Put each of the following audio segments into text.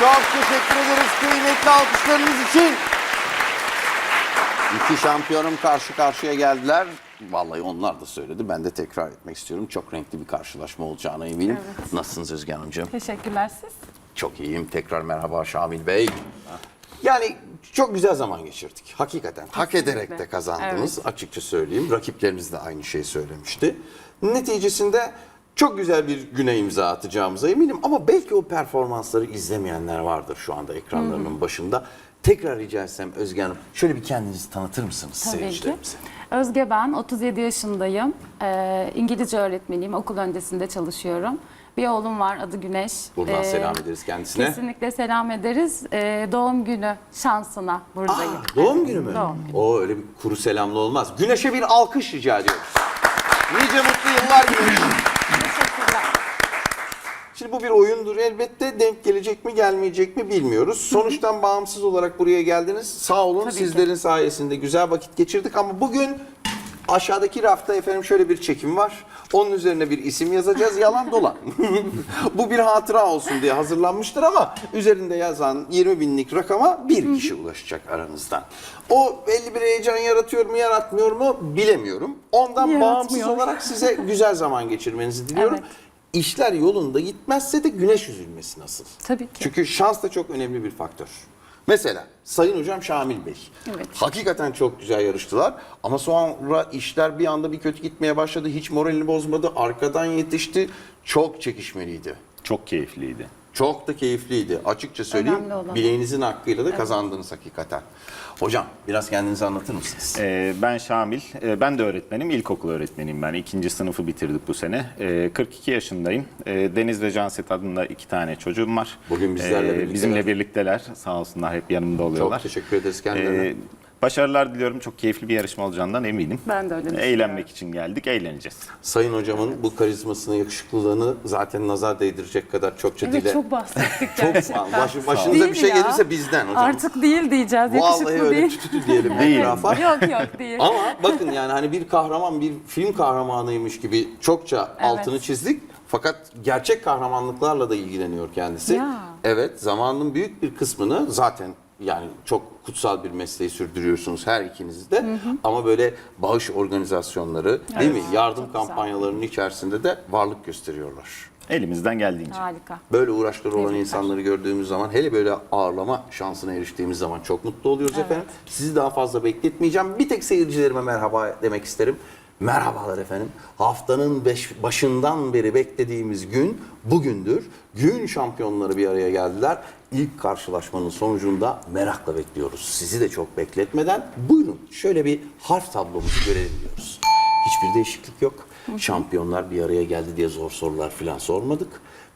Çok teşekkür ederiz kıymetli alkışlarınız için. İki şampiyonum karşı karşıya geldiler. Vallahi onlar da söyledi. Ben de tekrar etmek istiyorum. Çok renkli bir karşılaşma olacağına eminim. Nasılsınız Özge Hanımcığım? Teşekkürler siz. Çok iyiyim. Tekrar merhaba Şamil Bey. Yani çok güzel zaman geçirdik. Hakikaten. Hak ederek de kazandınız. Açıkça söyleyeyim. Rakipleriniz de aynı şeyi söylemişti. Neticesinde çok güzel bir güne imza atacağımıza eminim. Ama belki o performansları izlemeyenler vardır şu anda ekranlarının başında. Tekrar rica etsem Özge Hanım şöyle bir kendinizi tanıtır mısınız Tabii ki. seyircilerimize? Özge ben, 37 yaşındayım. Ee, İngilizce öğretmeniyim, okul öncesinde çalışıyorum. Bir oğlum var, adı Güneş. Buradan Ee, selam ederiz kendisine. Kesinlikle selam ederiz. Ee, doğum günü şansına buradayım. Aa, doğum günü mü? Doğum günü. O öyle bir kuru selamlı olmaz. Güneş'e bir alkış rica ediyoruz. Nice mutlu yıllar Güneş. Şimdi bu bir oyundur elbette. Denk gelecek mi gelmeyecek mi bilmiyoruz. Sonuçtan bağımsız olarak buraya geldiniz. Sağ olun Tabii ki. sizlerin sayesinde güzel vakit geçirdik ama bugün aşağıdaki rafta efendim şöyle bir çekim var. Onun üzerine bir isim yazacağız. Yalan dolan. bu bir hatıra olsun diye hazırlanmıştır ama üzerinde yazan 20 binlik rakama bir kişi ulaşacak aranızdan. O belli bir heyecan yaratıyor mu yaratmıyor mu bilemiyorum. Ondan Yaratmıyor. bağımsız olarak size güzel zaman geçirmenizi diliyorum. Evet. İşler yolunda gitmezse de güneş üzülmesi nasıl? Tabii ki. Çünkü şans da çok önemli bir faktör. Mesela Sayın Hocam Şamil Bey. Evet. Hakikaten çok güzel yarıştılar ama sonra işler bir anda bir kötü gitmeye başladı. Hiç moralini bozmadı. Arkadan yetişti. Çok çekişmeliydi. Çok keyifliydi. Çok da keyifliydi. Açıkça söyleyeyim. Bileğinizin hakkıyla da kazandınız hakikaten. Hocam biraz kendinizi anlatır mısınız? Ee, ben Şamil, Ee, ben de öğretmenim, ilkokul öğretmeniyim ben. İkinci sınıfı bitirdik bu sene. Ee, 42 yaşındayım. Ee, Deniz ve Canset adında iki tane çocuğum var. Ee, Bugün bizlerle birlikteler. Bizimle birlikteler, sağ olsunlar hep yanımda oluyorlar. Çok teşekkür ederiz kendilerine. Ee, başarılar diliyorum, çok keyifli bir yarışma olacağından eminim. Ben de öyle düşünüyorum. Eğlenmek için geldik, eğleneceğiz. Sayın hocamın bu karizmasını, yakışıklılığını zaten nazar değdirecek kadar çokça Evet dile. çok bahsettik Çok gerçekten. baş, başınıza Değil bir şey ya. gelirse bizden hocam. Artık değil diyeceğiz, yakışıklı Vallahi öyle değil. tütütü diyelim Değil. yok yok değil. Ama bakın yani hani bir kahraman bir film kahramanıymış gibi çokça altını çizdik. Fakat gerçek kahramanlıklarla da ilgileniyor kendisi. Ya. Evet zamanın büyük bir kısmını zaten yani çok kutsal bir mesleği sürdürüyorsunuz her ikiniz de. Ama böyle bağış organizasyonları değil mi? Yardım çok güzel. kampanyalarının içerisinde de varlık gösteriyorlar. Elimizden geldiğince. Harika. Böyle uğraşları olan Tebrikler. insanları gördüğümüz zaman hele böyle ağırlama şansına eriştiğimiz zaman çok mutlu oluyoruz efendim. Sizi daha fazla bekletmeyeceğim. Bir tek seyircilerime merhaba demek isterim. Merhabalar efendim. Haftanın beş- başından beri beklediğimiz gün bugündür. Gün şampiyonları bir araya geldiler. İlk karşılaşmanın sonucunda merakla bekliyoruz. Sizi de çok bekletmeden buyurun şöyle bir harf tablomuzu görelim diyoruz. Hiçbir değişiklik yok. Şampiyonlar bir araya geldi diye zor sorular falan sormadık.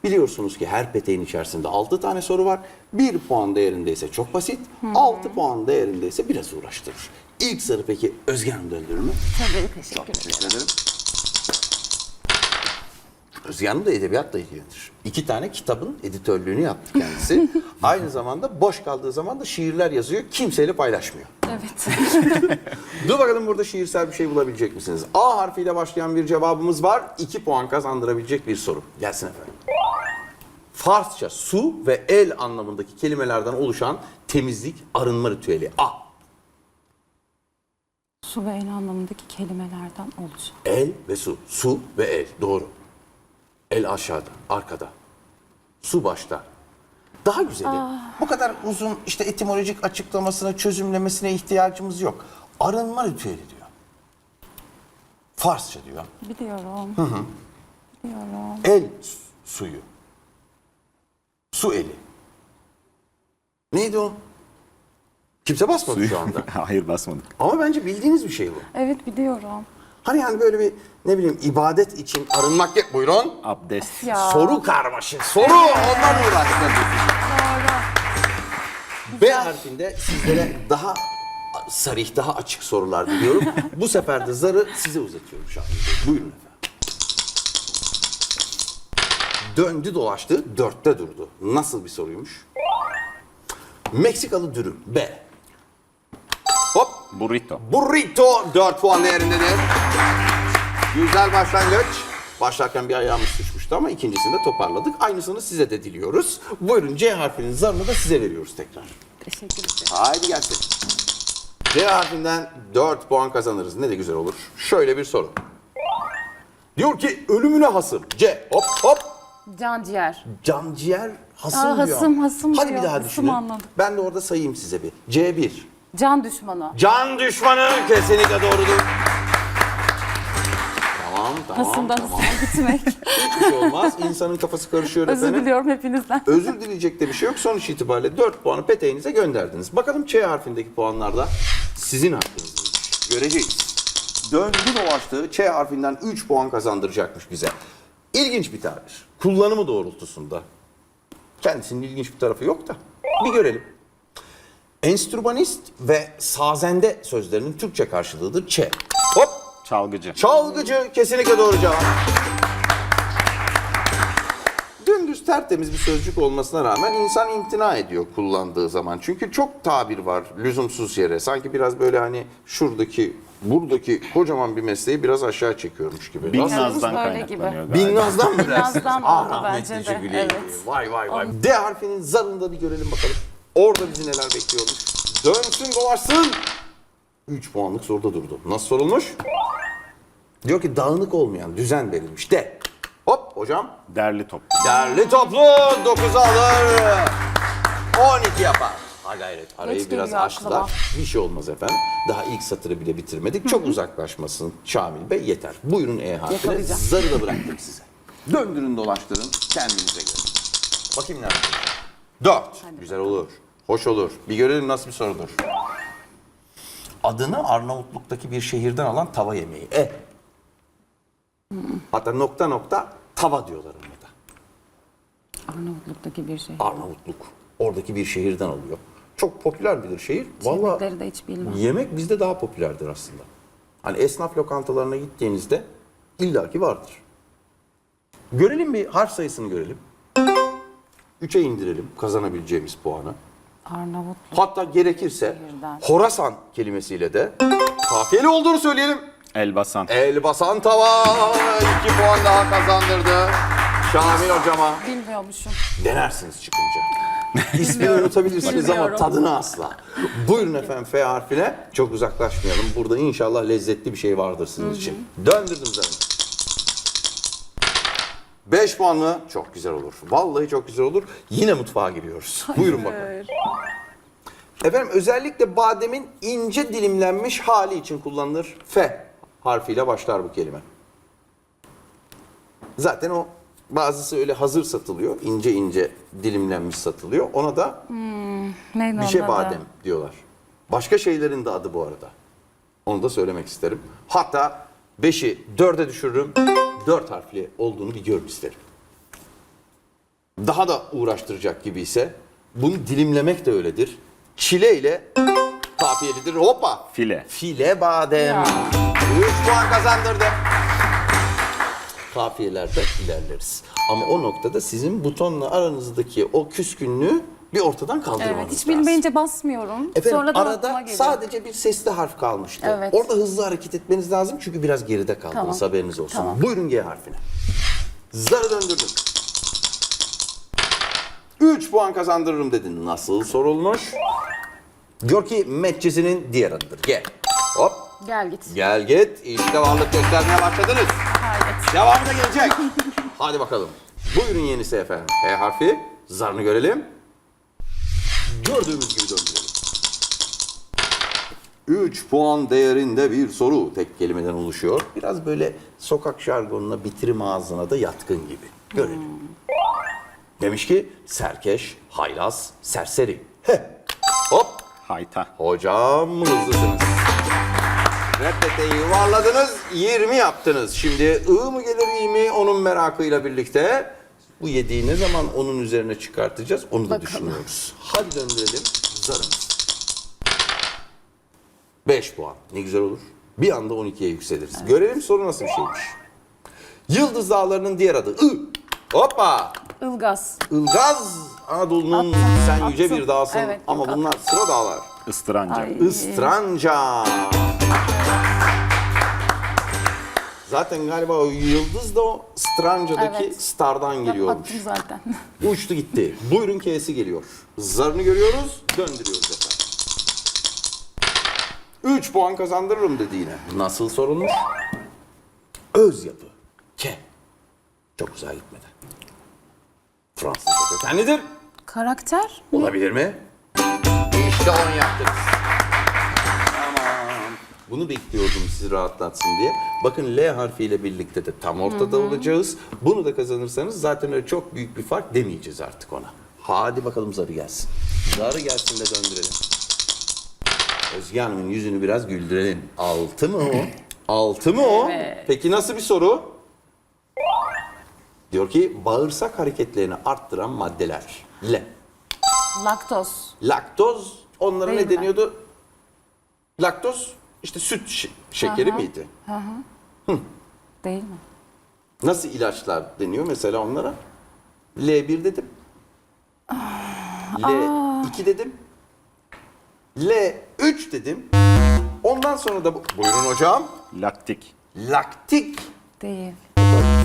Biliyorsunuz ki her peteğin içerisinde 6 tane soru var. 1 puan değerindeyse çok basit, 6 puan değerindeyse biraz uğraştırır. İlk soru peki Özge Hanım döndürür mü? Tabii teşekkür ederim. Teşekkür ederim. Özge Hanım da edebiyatla ilgilenir. İki tane kitabın editörlüğünü yaptı kendisi. Aynı zamanda boş kaldığı zaman da şiirler yazıyor. Kimseyle paylaşmıyor. Evet. Dur bakalım burada şiirsel bir şey bulabilecek misiniz? A harfiyle başlayan bir cevabımız var. 2 puan kazandırabilecek bir soru. Gelsin efendim. Farsça su ve el anlamındaki kelimelerden oluşan temizlik arınma ritüeli. A. Su ve el anlamındaki kelimelerden oluşan. El ve su. Su ve el. Doğru. El aşağıda, arkada. Su başta. Daha güzeli. Bu kadar uzun işte etimolojik açıklamasına, çözümlemesine ihtiyacımız yok. Arınma ritüeli diyor. Farsça diyor. Biliyorum. Biliyorum. El su- suyu. Su eli. Neydi o? Kimse basmadı şu anda. Hayır basmadık. Ama bence bildiğiniz bir şey bu. Evet biliyorum. Hani yani böyle bir ne bileyim ibadet için arınmak yok. Buyurun. Abdest. Ya. Soru karmaşık. Soru ondan. Doğru. B harfinde sizlere daha sarih, daha açık sorular diliyorum. Bu sefer de zarı size uzatıyorum şu an. Buyurun efendim. Döndü dolaştı, dörtte durdu. Nasıl bir soruymuş? Meksikalı dürüm. B. Burrito. Burrito 4 puan değerindedir. Güzel başlangıç. Başlarken bir ayağımız düşmüştü ama ikincisinde toparladık. Aynısını size de diliyoruz. Buyurun C harfinin zarını da size veriyoruz tekrar. Teşekkür ederim. Haydi gelsin. C harfinden 4 puan kazanırız. Ne de güzel olur. Şöyle bir soru. Diyor ki ölümüne hasım. C. Hop hop. Can ciğer. Can ciğer hasım Aa, diyor. hasım, hasım Hadi diyor. bir daha Hasım düşünün. anladım. Ben de orada sayayım size bir. C1. Can düşmanı. Can düşmanı kesinlikle doğrudur. Tamam tamam Hasımdan tamam. gitmek. Hiçbir şey olmaz. İnsanın kafası karışıyor Özür efendim. diliyorum hepinizden. Özür dileyecek de bir şey yok. Sonuç itibariyle 4 puanı peteğinize gönderdiniz. Bakalım Ç harfindeki puanlar da sizin hakkınızdaymış. Göreceğiz. Döndü dolaştı. Ç harfinden 3 puan kazandıracakmış bize. İlginç bir tabir. Kullanımı doğrultusunda. Kendisinin ilginç bir tarafı yok da. Bir görelim. Enstrümanist ve sazende sözlerinin Türkçe karşılığıdır Ç. Hop! Çalgıcı. Çalgıcı kesinlikle doğru cevap. Dümdüz tertemiz bir sözcük olmasına rağmen insan imtina ediyor kullandığı zaman. Çünkü çok tabir var lüzumsuz yere. Sanki biraz böyle hani şuradaki, buradaki kocaman bir mesleği biraz aşağı çekiyormuş gibi. Bin Nasıl? nazdan böyle kaynaklanıyor galiba. nazdan mı dersiniz? Nazdan Ah oldu rahmetli bence de, Ciguli. evet. Vay vay vay. D harfinin zarında bir görelim bakalım. Orada bizi neler bekliyormuş. Dönsün dolaşsın. 3 puanlık soruda durdu. Nasıl sorulmuş? Diyor ki dağınık olmayan düzen verilmiş. De. Hop hocam. Derli top. Derli toplu 9 alır. 12 yapar. Ha gayret. Arayı Geç biraz geliyor açtılar. aklıma. Bir şey olmaz efendim. Daha ilk satırı bile bitirmedik. Çok uzaklaşmasın Şamil Bey yeter. Buyurun E. Yakalayacağım. Zarı da bıraktım size. Döndürün dolaştırın kendinize göre. Bakayım nerede? 4. Güzel olur. Hoş olur. Bir görelim nasıl bir sorudur. Adını Arnavutluk'taki bir şehirden alan tava yemeği. E. Hatta nokta nokta tava diyorlar ona da. Arnavutluk'taki bir şey. Arnavutluk. Oradaki bir şehirden alıyor. Çok popüler bir şehir. Vallahi Yemekleri de hiç bilmem. yemek bizde daha popülerdir aslında. Hani esnaf lokantalarına gittiğinizde illaki vardır. Görelim bir harf sayısını görelim. 3'e indirelim kazanabileceğimiz puanı. Arnavutluk. Hatta gerekirse Şehirden. Horasan kelimesiyle de kafiyeli olduğunu söyleyelim. Elbasan. El basan tava 2 puan daha kazandırdı. Şamil hocama. Bilmiyormuşum. Denersiniz çıkınca. İsmini unutabilirsiniz ama Bilmiyorum. tadını asla. Buyurun efendim F harfine. Çok uzaklaşmayalım. Burada inşallah lezzetli bir şey vardır sizin için. Döndürdüm zarını. 5 puanlı çok güzel olur. Vallahi çok güzel olur. Yine mutfağa giriyoruz. Buyurun bakalım. Efendim özellikle bademin ince dilimlenmiş hali için kullanılır. F harfiyle başlar bu kelime. Zaten o bazısı öyle hazır satılıyor. ince ince dilimlenmiş satılıyor. Ona da Neydi bir şey onun adı? badem diyorlar. Başka şeylerin de adı bu arada. Onu da söylemek isterim. Hatta 5'i 4'e düşürürüm. 4 harfli olduğunu bir görün isterim. Daha da uğraştıracak gibi ise bunu dilimlemek de öyledir. Çile ile kafiyelidir. Hoppa. File. File badem. Ya. 3 puan kazandırdı. Kafiyelerde ilerleriz. Ama o noktada sizin butonla aranızdaki o küskünlüğü bir ortadan kaldırmanız Evet, hiç lazım. bilmeyince basmıyorum. Efendim Sonradan arada sadece bir sesli harf kalmıştı. Evet. Orada hızlı hareket etmeniz lazım çünkü biraz geride kaldınız Tamam. haberiniz olsun. Tamam. Buyurun G harfine. Zarı döndürdüm. 3 puan kazandırırım dedin. Nasıl sorulmuş? Diyor ki metçisinin diğer adıdır. G. Hop. Gel git. Gel git. İşte varlık göstermeye başladınız. Hayret. Devamı da gelecek. Hadi bakalım. Buyurun yenisi efendim. H harfi. Zarını görelim. Gördüğümüz gibi döndürelim. 3 puan değerinde bir soru. Tek kelimeden oluşuyor. Biraz böyle sokak jargonuna bitirim ağzına da yatkın gibi. Görelim. Demiş ki serkeş, haylaz, serseri. Heh. Hop. Hayta. Hocam hızlısınız. Reddete yuvarladınız, 20 yaptınız. Şimdi I mı gelir iyi mi onun merakıyla birlikte. Bu yediği ne zaman onun üzerine çıkartacağız onu da Bakalım. düşünüyoruz. Hadi döndürelim zarımız. 5 puan ne güzel olur. Bir anda 12'ye yükseliriz. Görelim soru nasıl bir şeymiş. Yıldız Dağları'nın diğer adı I. Hoppa! Ilgaz. Ilgaz Anadolu'nun sen yüce attım. bir dağsın Evet, ama bunlar sıra dağlar. Istıranca. Ay. Istranca. Zaten galiba o yıldız da o Stranca'daki Evet. Star'dan geliyormuş. Baktım zaten. Uçtu gitti. Buyurun K'si geliyor. Zarını görüyoruz, döndürüyoruz efendim. 3 puan kazandırırım dedi yine. Nasıl sorulmuş? Öz yapı. K. Çok uzağa gitmedi. Fransızca kökenlidir. Karakter? Olabilir mi? İşte onu yaptınız. Bunu bekliyordum sizi rahatlatsın diye. Bakın L harfiyle birlikte de tam ortada olacağız. Bunu da kazanırsanız zaten öyle çok büyük bir fark demeyeceğiz artık ona. Hadi bakalım zarı gelsin. Zarı gelsin de döndürelim. Özge Hanım'ın yüzünü biraz güldürelim. Altı mı o? Altı mı o? Peki nasıl bir soru? Diyor ki bağırsak hareketlerini arttıran maddeler. L. Laktoz. Laktoz onlara Değil ne mi? deniyordu? Laktoz işte süt şe- şekeri Aha. miydi? Değil mi? Nasıl ilaçlar deniyor mesela onlara? L1 dedim. L2 dedim. L3 dedim. Ondan sonra da bu, buyurun hocam. Laktik. Laktik Değil.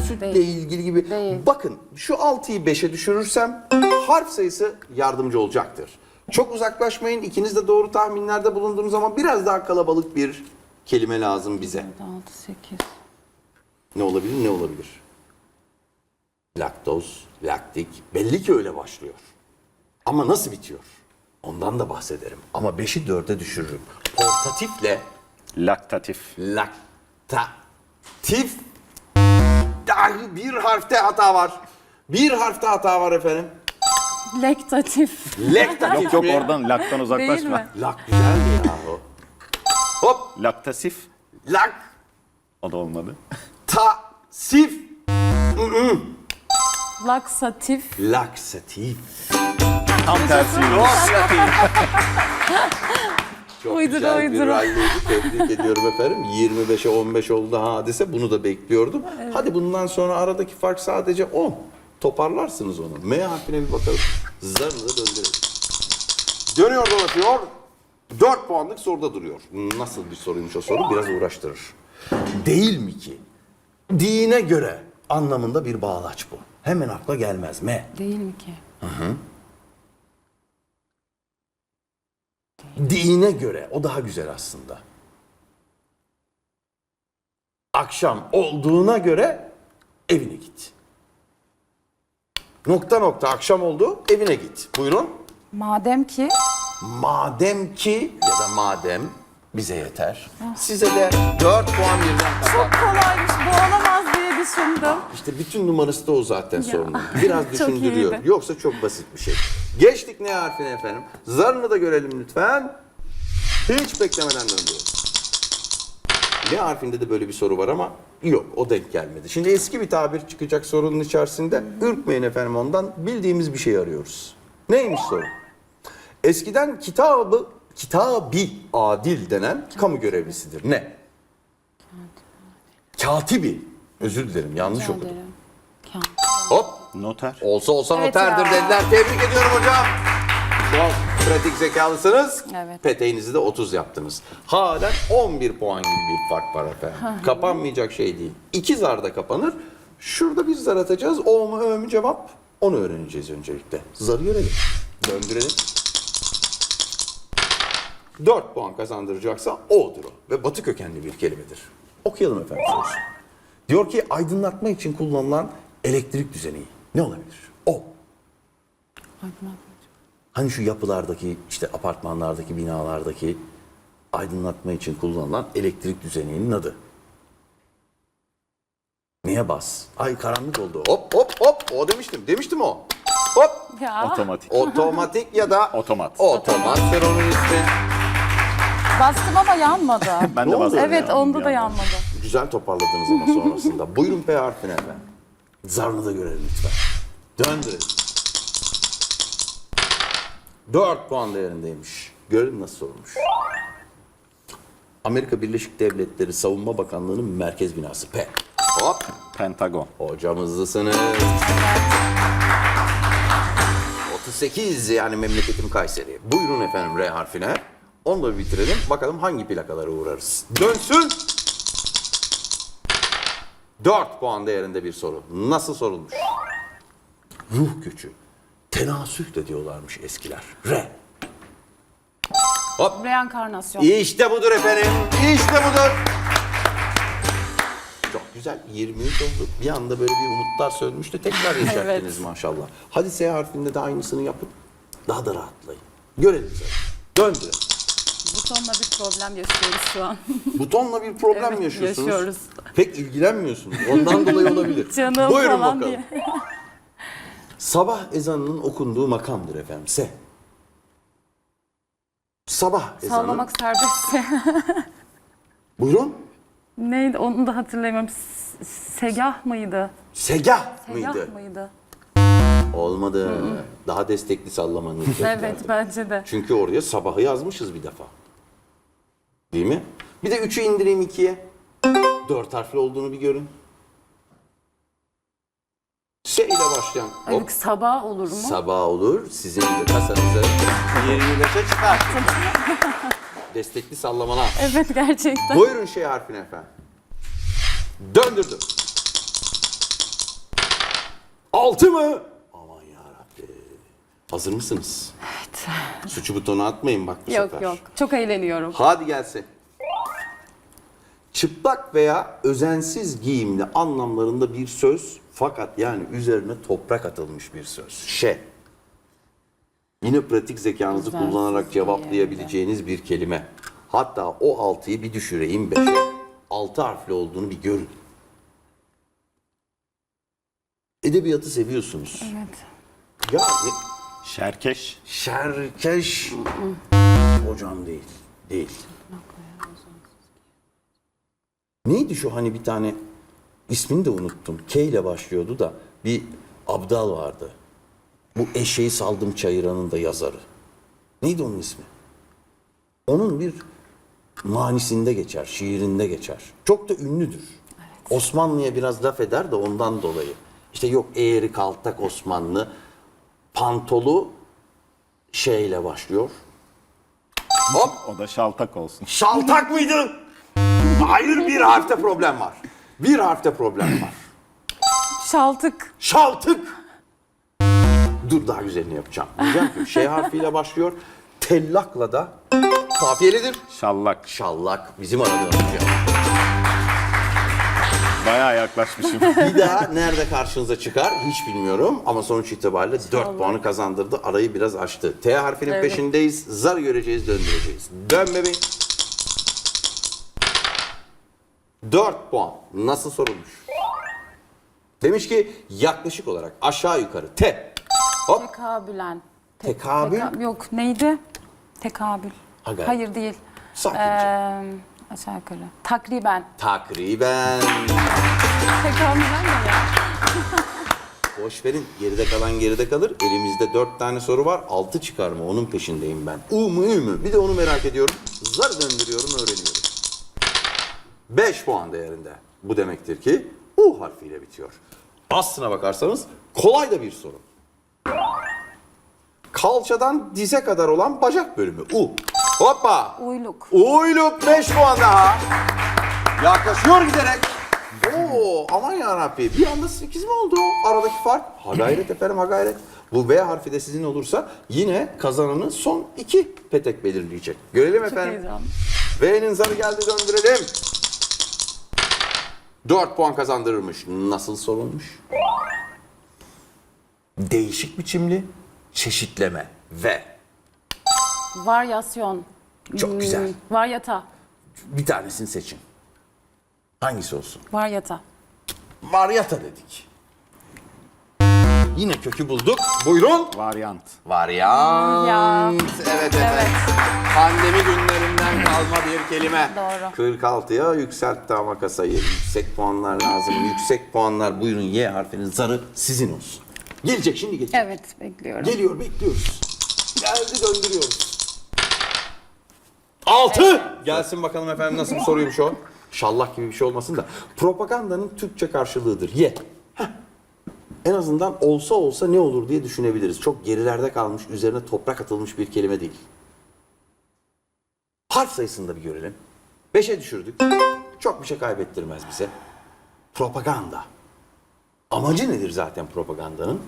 sütle Değil. ilgili gibi. Değil. Bakın şu 6'yı 5'e düşürürsem harf sayısı yardımcı olacaktır. Çok uzaklaşmayın. İkiniz de doğru tahminlerde bulunduğunuz zaman biraz daha kalabalık bir kelime lazım bize. 6, 8. Ne olabilir ne olabilir? Laktoz, laktik belli ki öyle başlıyor. Ama nasıl bitiyor? Ondan da bahsederim. Ama 5'i 4'e düşürürüm. Portatifle Laktatif. laktatif Dahi bir harfte hata var. Bir harfte hata var efendim. Lektatif. Lektatif Yok yok mi? oradan laktan Değil uzaklaşma. mi? Lak güzeldi ya o. Hop. Laktasif. Lak. O da olmadı. Ta. Sif. Laksatif. Laksatif. Tam tersi. Çok Uydura, güzel bir uydura. ralliydi. Tebrik ediyorum efendim. 25'e 15 oldu hadise. Bunu da bekliyordum. Hadi bundan sonra aradaki fark sadece 10. Toparlarsınız onu. M harfine bir bakalım. Zarını da döndürelim. Dönüyor dolaşıyor. 4 puanlık soruda duruyor. Nasıl bir soruymuş o soru? Biraz uğraştırır. Değil mi ki? Dine göre anlamında bir bağlaç bu. Hemen akla gelmez. M. Değil mi ki? Dine göre o daha güzel aslında. Akşam olduğuna göre evine git. Nokta nokta akşam oldu evine git. Buyurun. Madem ki Madem ki ya da madem bize yeter. Size de 4 puan birden çok kazan. kolaymış bu olamaz diye düşündüm. İşte bütün numarası da o zaten sorunun. Biraz Çok düşündürüyor. iyiydi. Yoksa çok basit bir şey. Geçtik ne harfine efendim? Zarını da görelim lütfen. Hiç beklemeden döndürüyoruz. Ne harfinde de böyle bir soru var ama yok o denk gelmedi. Şimdi eski bir tabir çıkacak sorunun içerisinde. Ürkmeyin efendim ondan. Bildiğimiz bir şey arıyoruz. Neymiş soru? Eskiden kitabı kitabi adil denen kamu görevlisidir. Ne? Katibi. Özür dilerim yanlış Rica okudum. ederim. Hop. Noter. Olsa olsa Evet noterdir ya. dediler. Tebrik ediyorum hocam. Çok pratik zekalısınız. Evet. Peteğinizi de 30 yaptınız. Halen 11 puan gibi bir fark var efendim. Kapanmayacak şey değil. İki zar da kapanır. Şurada bir zar atacağız. O mu ö mü cevap? Onu öğreneceğiz öncelikle. Zarı görelim. Döndürelim. 4 puan kazandıracaksa O'dur o. Ve batı kökenli bir kelimedir. Okuyalım efendim sorusu. Diyor ki aydınlatma için kullanılan elektrik düzeneği ne olabilir? O. Hani şu yapılardaki işte apartmanlardaki binalardaki aydınlatma için kullanılan elektrik düzeneğinin adı. Neye bas? Ay karanlık oldu. Hop hop hop. O demiştim. Demiştim o. Hop. Ya Otomatik. Otomatik ya da Otomat. Otomattır onun ismi. bastım ama yanmadı. Ben Ne de bahsedeyim evet ya, onda da yanmadı. Güzel toparladınız ama sonrasında. Buyurun P harfine efendim. Zarını da görelim lütfen. Döndürelim. 4 puan değerindeymiş. Görelim nasıl sorulmuş. Amerika Birleşik Devletleri Savunma Bakanlığı'nın merkez binası P. Hop. Pentagon. Hocam hızlısınız. 38 yani memleketim Kayseri. Buyurun efendim R harfine. Onunla bir bitirelim. Bakalım hangi plakalara uğrarız. Dönsün. 4 puan değerinde bir soru. Nasıl sorulmuş? Ruh göçü. Tenasüh de diyorlarmış eskiler. Re. Hop. Reenkarnasyon. İşte budur efendim. İşte budur. Çok güzel. 23 oldu. Bir anda böyle bir umutlar sönmüştü. Tekrar yaşattınız maşallah. Hadi S harfinde de aynısını yapın. Daha da rahatlayın. Görelim size. Döndürelim. Butonla bir problem yaşıyoruz şu an. Butonla bir problem Evet, yaşıyorsunuz? yaşıyoruz. Pek ilgilenmiyorsunuz. Ondan dolayı olabilir. Canım Buyurun falan bakalım. diye. Sabah ezanının okunduğu makamdır efendim. Se. Sabah ezanı. Sallamak serbestse. Buyurun. Neydi onu da hatırlayamıyorum. S- Segah mıydı? Segah Segah mıydı? mıydı? Olmadı. Daha destekli sallamanız Evet bence de. Çünkü oraya sabahı yazmışız bir defa. Değil mi? Bir de 3'ü indireyim 2'ye. 4 harfli olduğunu bir görün. S ile başlayan. Hop. Ay, sabah olur mu? Sabah olur. Sizin de kasanızı 25'e çıkar. Destekli sallamalar. evet gerçekten. Buyurun şey harfine efendim. Döndürdüm. Altı mı? Aman yarabbim. Hazır mısınız? Evet. Suçu butonu atmayın bak bu Yok sefer. yok. Çok eğleniyorum. Hadi gelsin. Çıplak veya özensiz giyimli anlamlarında bir söz fakat yani üzerine toprak atılmış bir söz. Şe. Yine pratik zekanızı Özensiz kullanarak cevaplayabileceğiniz bir kelime. Hatta o altıyı bir düşüreyim beşe. Altı harfli olduğunu bir görün. Edebiyatı seviyorsunuz. Evet. Ya ne- Şerkeş. Şerkeş. Hocam değil. Değil. Neydi şu hani bir tane ismini de unuttum. K ile başlıyordu da bir abdal vardı. Bu eşeği saldım çayıranın da yazarı. Neydi onun ismi? Onun bir manisinde geçer, şiirinde geçer. Çok da ünlüdür. Osmanlı'ya biraz laf eder de ondan dolayı. İşte yok eğri kaltak Osmanlı, pantolu şeyle başlıyor. Hop! O da şaltak olsun. Şaltak mıydı? Hayır bir harfte problem var. Bir harfte problem var. Şaltık. Şaltık. Dur daha güzelini yapacağım. Diyeceğim ki şey harfiyle başlıyor. Tellakla da kafiyelidir. Şallak. Şallak bizim aradığımız şey. Bayağı yaklaşmışım. Bir daha nerede karşınıza çıkar hiç bilmiyorum ama sonuç itibariyle 4 puanı kazandırdı. Arayı biraz açtı. T harfinin Evet. peşindeyiz. Zar göreceğiz, döndüreceğiz. Dön bebeğim. 4 puan. Nasıl sorulmuş? Demiş ki yaklaşık olarak aşağı yukarı T. Hop. Tekabülen. Te- Tekabül? teka- yok neydi? Tekabül. Gayet. Hayır değil. Sakince. Ee, aşağı yukarı. Takriben. Takriben. Tekabülen ne ya? Boş verin. Geride kalan geride kalır. Elimizde 4 tane soru var. 6 çıkar mı? Onun peşindeyim ben. U mu Ü mü? Bir de onu merak ediyorum. Zar döndürüyorum, öğreniyorum. 5 puan değerinde. Bu demektir ki U harfiyle bitiyor. Aslına bakarsanız kolay da bir soru. Kalçadan dize kadar olan bacak bölümü. U. Hoppa. Uyluk. Uyluk 5 puan daha. Yaklaşıyor giderek. Oo aman yarabbi bir anda 8 mi oldu aradaki fark? Ha gayret efendim ha gayret. Bu V harfi de sizin olursa yine kazananı son iki petek belirleyecek. Görelim Çok efendim. V'nin zarı geldi döndürelim. 4 puan kazandırırmış. Nasıl sorulmuş? Değişik biçimli çeşitleme. V. Varyasyon. Çok güzel. Hmm, Varyata. Bir tanesini seçin. Hangisi olsun? Varyata. Varyata dedik. Yine kökü bulduk. Buyurun. Varyant. Varyant. Ya. Evet evet. Pandemi günlerinden kalma bir kelime. Doğru. 46'ya yükseltti ama kasayı. Yüksek puanlar lazım. Yüksek puanlar. Buyurun Y harfinin zarı sizin olsun. Gelecek şimdi gelecek. Evet bekliyorum. Geliyor bekliyoruz. Geldi döndürüyoruz. Altı. Gelsin bakalım efendim nasıl bir soruymuş o. Şallah gibi bir şey olmasın da. Propagandanın Türkçe karşılığıdır. Ye. Heh. En azından olsa olsa ne olur diye düşünebiliriz. Çok gerilerde kalmış, üzerine toprak atılmış bir kelime değil. Harf sayısını da bir görelim. Beşe düşürdük. Çok bir şey kaybettirmez bize. Propaganda. Amacı nedir zaten propagandanın?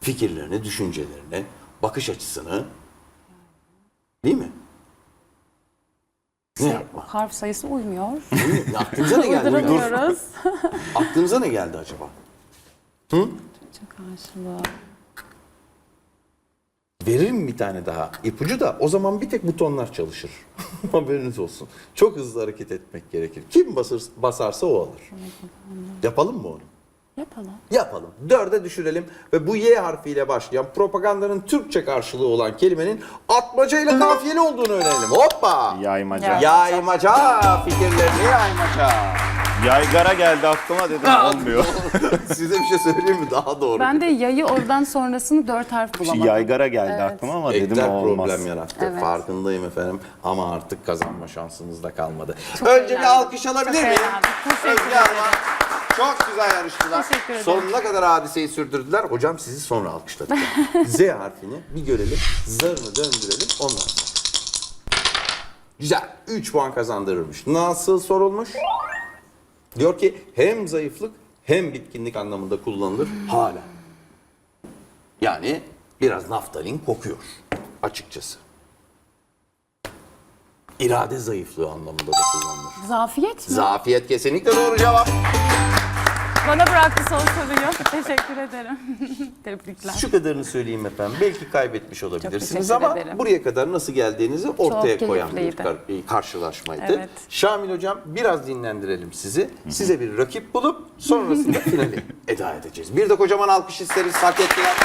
Fikirlerini, düşüncelerini, bakış açısını değil mi? Ne yapma? Harf sayısı uymuyor. Aklınıza ne geldi? Uydur. Uyduramıyoruz. Aklınıza ne geldi acaba? Çok karşılığı. Veririm bir tane daha ipucu da o zaman bir tek butonlar çalışır. Haberiniz olsun. Çok hızlı hareket etmek gerekir. Kim basır, basarsa o alır. Yapalım mı onu? Yapalım. Yapalım. Dörde düşürelim ve bu Y harfiyle başlayan propagandanın Türkçe karşılığı olan kelimenin atmaca ile kafiyeli olduğunu öğrenelim. Hoppa! Yaymaca. Ya. Yaymaca fikirlerini yaymaca. Yaygara geldi aklıma dedim olmuyor. Size bir şey söyleyeyim mi? Daha doğru. Ben de yayı oradan sonrasını dört harf bulamadım. Yaygara geldi Evet. aklıma ama dedim Ekler olmaz. problem yarattı. Evet. Farkındayım efendim. Ama artık kazanma şansınız da kalmadı. Çok Önce bir eğlendim. alkış alabilir Çok miyim? eğlendim. Teşekkür Özge ederim. Hanım'a Çok güzel yarıştılar. Teşekkür ederim. Sonuna kadar hadiseyi sürdürdüler. Hocam sizi sonra alkışladık. Z harfini bir görelim. Zarını döndürelim. Ondan sonra. Güzel. 3 puan kazandırırmış. Nasıl sorulmuş? Diyor ki hem zayıflık hem bitkinlik anlamında kullanılır hala. Yani biraz naftalin kokuyor açıkçası. İrade zayıflığı anlamında da kullanılır. Zafiyet mi? Zafiyet kesinlikle doğru cevap. Bana bıraktı son soruyu. Teşekkür ederim. Tebrikler. Şu kadarını söyleyeyim efendim. Belki kaybetmiş olabilirsiniz teşekkür ama ederim. buraya kadar nasıl geldiğinizi ortaya koyan bir kar- bir karşılaşmaydı. Evet. Şamil hocam biraz dinlendirelim sizi. Size bir rakip bulup sonrasında finali eda edeceğiz. Bir de kocaman alkış isteriz. Hak ettiler.